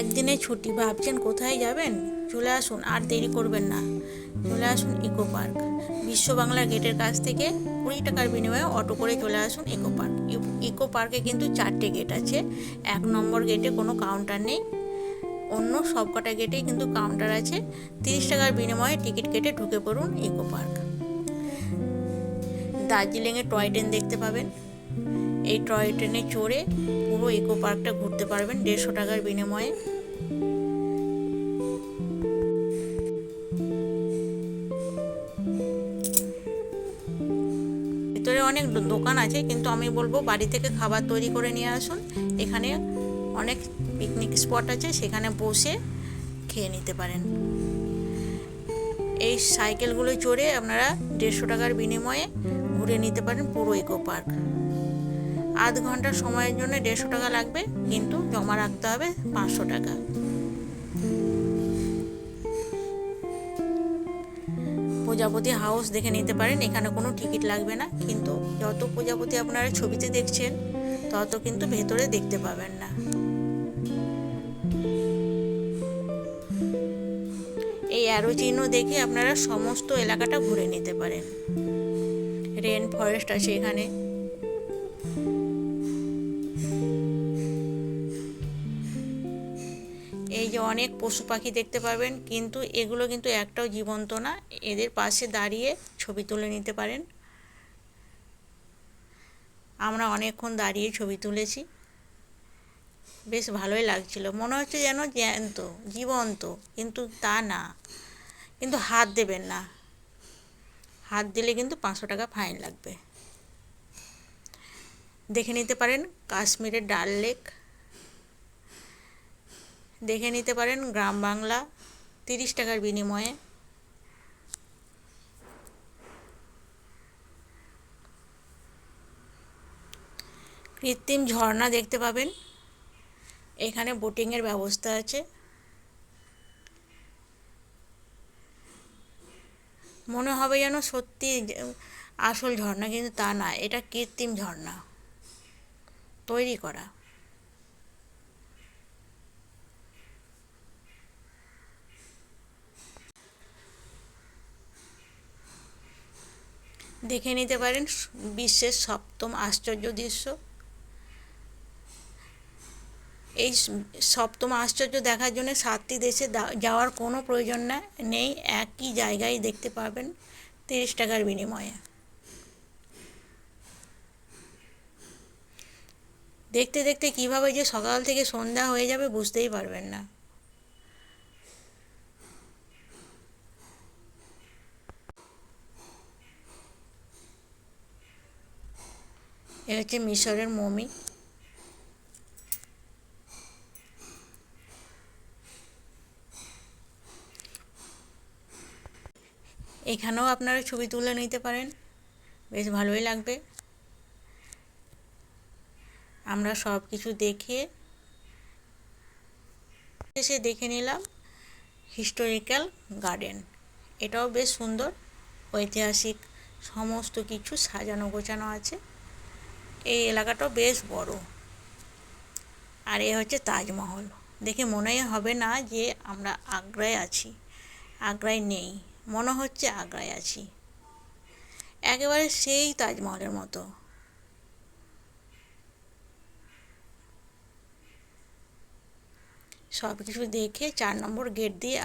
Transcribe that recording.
একদিনে ছুটি ভাবছেন কোথায় যাবেন? চলে আসুন, আর দেরি করবেন না। চলে আসুন ইকো পার্ক। বিশ্ব বাংলার গেটের কাছ থেকে কুড়ি টাকার বিনিময়ে অটো করে চলে আসুন ইকো পার্ক। ইকো পার্কে কিন্তু চারটে গেট আছে। এক নম্বর গেটে কোনো কাউন্টার নেই। অন্য সবকটা গেটেই কিন্তু কাউন্টার আছে। তিরিশ টাকার বিনিময়ে টিকিট কেটে ঢুকে পড়ুন ইকো পার্ক। দার্জিলিংয়ে টয় ট্রেন দেখতে পাবেন। এই টয় ট্রেনে চড়ে পুরো ইকো পার্কটা ঘুরতে পারবেন দেড়শো টাকার বিনিময়ে। ভিতরে অনেক দোকান আছে, কিন্তু আমি বলব বাড়ি থেকে খাবার তৈরি করে নিয়ে আসুন। এখানে অনেক পিকনিক স্পট আছে, সেখানে বসে খেয়ে নিতে পারেন। এই সাইকেলগুলো চড়ে আপনারা দেড়শো টাকার বিনিময়ে ঘুরে নিতে পারেন পুরো ইকো পার্ক আধ ঘণ্টা সময়ের জন্য দেড়শো টাকা লাগবে, কিন্তু জমা রাখতে হবে পাঁচশো টাকা। প্রজাপতি হাউস দেখে নিতে পারেন, এখানে কোনো টিকিট লাগবে না, কিন্তু যত প্রজাপতি আপনারা ছবিতে দেখছেন, তত কিন্তু ভেতরে দেখতে পাবেন না। এই অ্যারো চিহ্ন দেখে আপনারা সমস্ত এলাকাটা ঘুরে নিতে পারেন। রেন ফরেস্ট আছে এখানে। যে অনেক পশু পাখি দেখতে পাবেন কিন্তু এগুলো কিন্তু একটাও জীবন্ত না। এদের পাশে দাঁড়িয়ে ছবি তুলে নিতে পারেন। আমরা অনেকক্ষণ দাঁড়িয়ে ছবি তুলেছি। বেশ ভালোই লাগছিল। মনে হচ্ছে যেন জ্যান্ত, জীবন্ত, কিন্তু তা না। কিন্তু হাত দেবেন না। হাত দিলে কিন্তু পাঁচশো টাকা ফাইন লাগবে। দেখে নিতে পারেন কাশ্মীরের ডাল লেক। দেখে নিতে পারেন গ্রাম বাংলা তিরিশ টাকার বিনিময়ে। কৃত্রিম ঝর্ণা দেখতে পাবেন। এখানে বোটিংয়ের ব্যবস্থা আছে। মনে হবে যেন সত্যি আসল ঝর্ণা, কিন্তু তা না, এটা কৃত্রিম ঝর্ণা। তৈরি করা। দেখে নিতে পারেন বিশ্বের সপ্তম আশ্চর্য দৃশ্য। এই সপ্তম আশ্চর্য দেখার জন্য সাতটি দেশে যাওয়ার কোনো প্রয়োজন না, নেই, একই জায়গায় দেখতে পাবেন তিরিশ টাকার বিনিময়ে। দেখতে দেখতে কীভাবে যে সকাল থেকে সন্ধ্যা হয়ে যাবে বুঝতেই পারবেন না। এ হচ্ছে মিশরের মমি। এখানেও আপনারা ছবি তুলে নিতে পারেন। বেশ ভালোই লাগবে। আমরা সব কিছু দেখে, এসে দেখে নিলাম হিস্টোরিক্যাল গার্ডেন। এটাও বেশ সুন্দর। ঐতিহাসিক সমস্ত কিছু সাজানো গোছানো আছে। এই এলাকাটাও বেশ বড়। আর এ হচ্ছে তাজমহল। দেখে মনেই হবে না যে আমরা আগ্রায় আছি। আগ্রায় নেই। মনে হচ্ছে আগ্রায় আছি। একেবারে সেই তাজমহলের মতো। সব কিছু দেখে চার নম্বর গেট দিয়ে